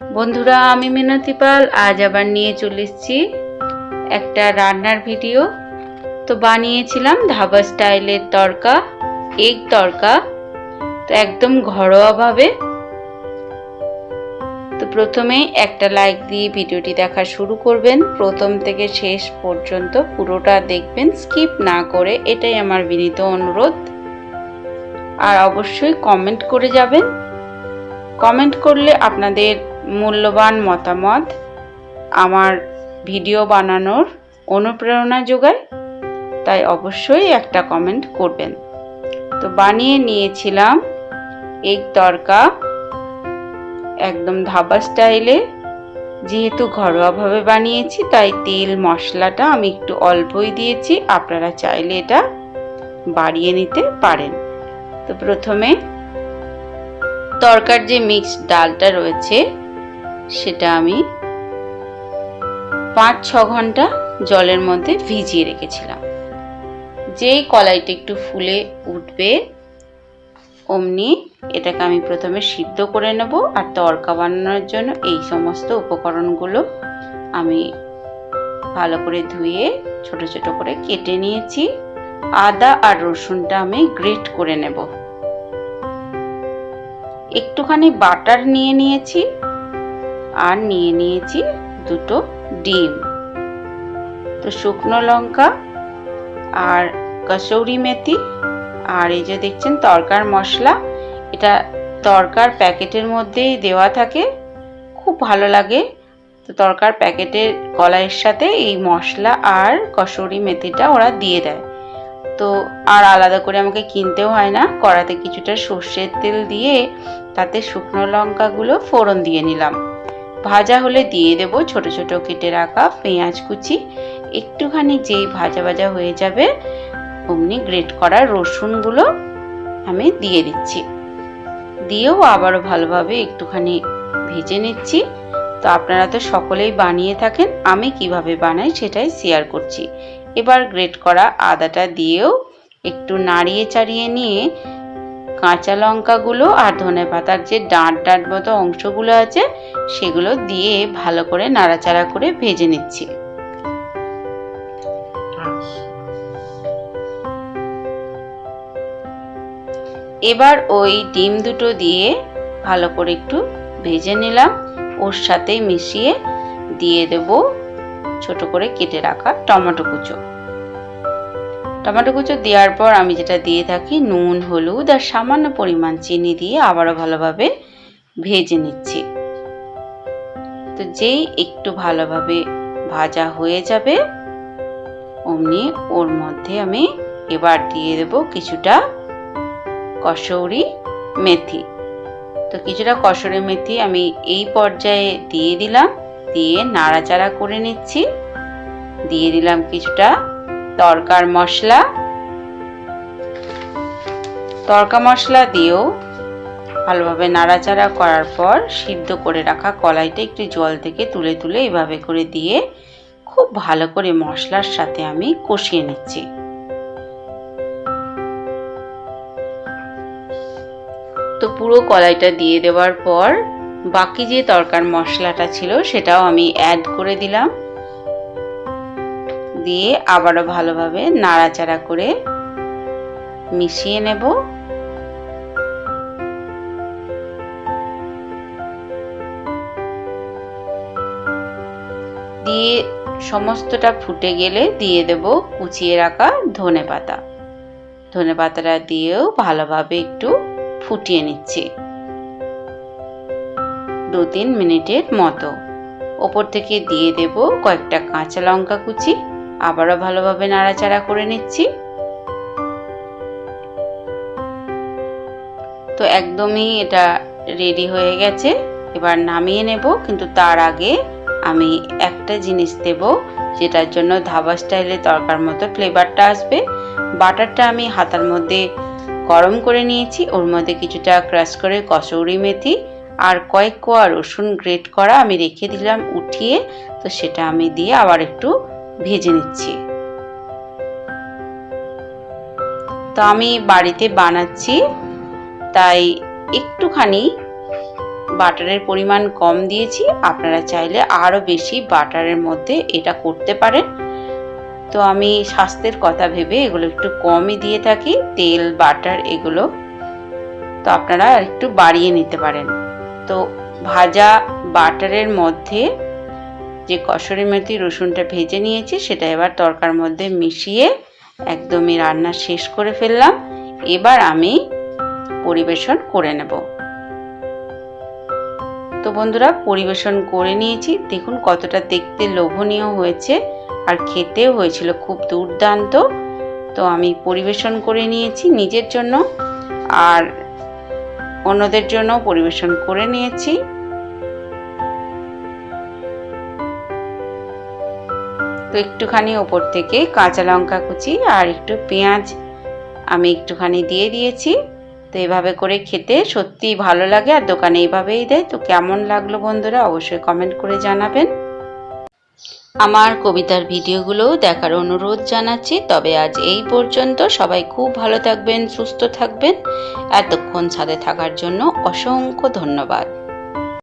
বন্ধুরা, আমি মিনতি পাল, আজ আবার নিয়ে চলে এসেছি একটা রান্নার ভিডিও। তো বানিয়েছিলাম ধাবা স্টাইলের তরকা, এগ তরকা, তো একদম ঘরোয়াভাবে। তো প্রথমেই একটা লাইক দিয়ে ভিডিওটি দেখা শুরু করবেন। প্রথম থেকে শেষ পর্যন্ত পুরোটা দেখবেন, স্কিপ না করে এটাই আমার বিনীত অনুরোধ। আর অবশ্যই কমেন্ট করে যাবেন। কমেন্ট করলে আপনাদের মূল্যবান মতামত আমার ভিডিও বানানোর অনুপ্রেরণা যোগায়, তাই অবশ্যই একটা কমেন্ট করবেন। তো বানিয়ে নিয়েছিলাম এগ তরকা একদম ধাবা স্টাইলে যেহেতু ঘরোয়াভাবে বানিয়েছি, তাই তেল, মশলাটা আমি একটু অল্পই দিয়েছি, আপনারা চাইলে এটা বাড়িয়ে নিতে পারেন। তো প্রথমে তরকার যে মিক্সড ডালটা রয়েছে সেটা আমি পাঁচ ছ ঘণ্টা জলের মধ্যে ভিজিয়ে রেখেছিলাম। যেই কলাইটা একটু ফুলে উঠবে, অমনি এটাকে আমি প্রথমে সিদ্ধ করে নেব আর তরকা বানানোর জন্য এই সমস্ত উপকরণগুলো আমি ভালো করে ধুয়ে ছোট ছোট করে কেটে নিয়েছি। আদা আর রসুনটা আমি গ্রেট করে নেব। একটুখানি বাটার নিয়ে নিয়েছি। আর নিয়ে নিয়েছি দুটো ডিম। তো শুকনো লঙ্কা আর কসৌরি মেথি আর এই যে দেখছেন তরকার মশলা, এটা তরকার প্যাকেটের মধ্যেই দেওয়া থাকে। খুব ভালো লাগে। তো তরকার প্যাকেটের কলাইয়ের সাথে এই মশলা আর কসৌরি মেথিটা ওরা দিয়ে দেয়। তো আর আলাদা করে আমাকে কিনতেও হয় না। কড়াতে কিছুটা সর্ষের তেল দিয়ে তাতে শুকনো লঙ্কাগুলো ফোড়ন দিয়ে নিলাম। ভাজা হলে দিয়ে দেব ছোট ছোট কেটে রাখা পেঁয়াজ কুচি। একটুখানি যেই ভাজা ভাজা হয়ে যাবে, অমনি গ্রেট করা রসুনগুলো আমি দিয়ে দিচ্ছি। দিয়েও আবারও ভালোভাবে একটুখানি ভেজে নিচ্ছি। তো আপনারা তো সকলেই বানিয়ে থাকেন, আমি কীভাবে বানাই সেটাই শেয়ার করছি। এবার গ্রেট করা আদাটা দিয়েও একটু নাড়িয়ে চাড়িয়ে নিয়ে কাঁচা লঙ্কাগুলো আর ধনে পাতার যে ডাঁট ডাঁট মতো অংশগুলো আছে, সেগুলো দিয়ে ভালো করে নাড়াচাড়া করে ভেজে নিচ্ছি। এবার ওই ডিম দুটো দিয়ে ভালো করে একটু ভেজে নিলাম। ওর সাথেই মিশিয়ে দিয়ে দেব ছোট করে কেটে রাখা টমেটো কুচো। টমেটো কুচো দেওয়ার পর আমি যেটা দিয়ে থাকি নুন, হলুদ আর সামান্য পরিমাণ চিনি দিয়ে আবারও ভালোভাবে ভেজে নিচ্ছি। তো যেই একটু ভালোভাবে ভাজা হয়ে যাবে, অমনি ওর মধ্যে আমি এবার দিয়ে দেব কিছুটা কসৌরি মেথি। তো কিছুটা কসৌরি মেথি আমি এই পর্যায়ে দিয়ে দিলাম, দিয়ে নাড়াচাড়া করে নিচ্ছি। দিয়ে দিলাম কিছুটা তরকার মশলা। তরকা মশলা দিয়েও ভালোভাবে নাড়াচাড়া করার পর সিদ্ধ করে রাখা কলাইটা একটু জল থেকে তুলে তুলে এভাবে করে দিয়ে খুব ভালো করে মশলার সাথে আমি কষিয়ে নিচ্ছি। তো পুরো কলাইটা দিয়ে দেওয়ার পর বাকি যে তরকার মশলাটা ছিল সেটাও আমি অ্যাড করে দিলাম। দিয়ে আবারও ভালোভাবে নাড়াচাড়া করে মিশিয়ে নেব। দিয়ে সমস্তটা ফুটে গেলে দিয়ে দেব কুচিয়ে রাখা ধনে পাতা। ধনে পাতাটা দিয়েও ভালোভাবে একটু ফুটিয়ে নিচ্ছি। দু তিন মিনিটের মতো। ওপর থেকে দিয়ে দেব কয়েকটা কাঁচা লঙ্কা কুচি। আবারও ভালোভাবে নাড়াচাড়া করে নিচ্ছি। তো একদমই এটা রেডি হয়ে গেছে। এবার নামিয়ে নেব, কিন্তু তার আগে আমি একটা জিনিস দেব, যেটার জন্য ধাবা স্টাইলে তরকার মতো ফ্লেভারটা আসবে। বাটারটা আমি হাতার মধ্যে গরম করে নিয়েছি, ওর মধ্যে কিছুটা ক্রাশ করে কসৌরি মেথি আর কয়েক কোয়া রসুন গ্রেট করা আমি রেখে দিলাম উঠিয়ে, তো সেটা আমি দিয়ে আবার একটু ভেজে নিচ্ছি। তো আমি বাড়িতে বানাচ্ছি, তাই একটুখানি বাটারের পরিমাণ কম দিয়েছি। আপনারা চাইলে আরও বেশি বাটারের মধ্যে এটা করতে পারেন। তো আমি স্বাস্থ্যের কথা ভেবে এগুলো একটু কমই দিয়ে থাকি, তেল, বাটার এগুলো। তো আপনারা একটু বাড়িয়ে নিতে পারেন। তো ভাজা বাটারের মধ্যে যে কসুরি মেথি রসুনটা ভেজে নিয়েছি, সেটা এবার তরকার মধ্যে মিশিয়ে একদমই রান্না শেষ করে ফেললাম। এবার আমি পরিবেশন করে নেব। তো বন্ধুরা, পরিবেশন করে নিয়েছি। দেখুন কতটা দেখতে লোভনীয় হয়েছে আর খেতেও হয়েছিল খুব দুর্দান্ত। তো আমি পরিবেশন করে নিয়েছি নিজের জন্য আর অন্যদের জন্য পরিবেশন করে নিয়েছি। তো একটুখানি ওপর থেকে কাঁচা লঙ্কা কুচি আর একটু পেঁয়াজ আমি একটুখানি দিয়ে দিয়েছি। তো এভাবে করে খেতে সত্যিই ভালো লাগে আর দোকানে এইভাবেই দেয়। তো কেমন লাগল বন্ধুরা অবশ্যই কমেন্ট করে জানাবেন। আমার কবিতার ভিডিওগুলো দেখার অনুরোধ জানাচ্ছি। তবে আজ এই পর্যন্ত সবাই খুব ভালো থাকবেন, সুস্থ থাকবেন। এতক্ষণ সাথে থাকার জন্য অসংখ্য ধন্যবাদ।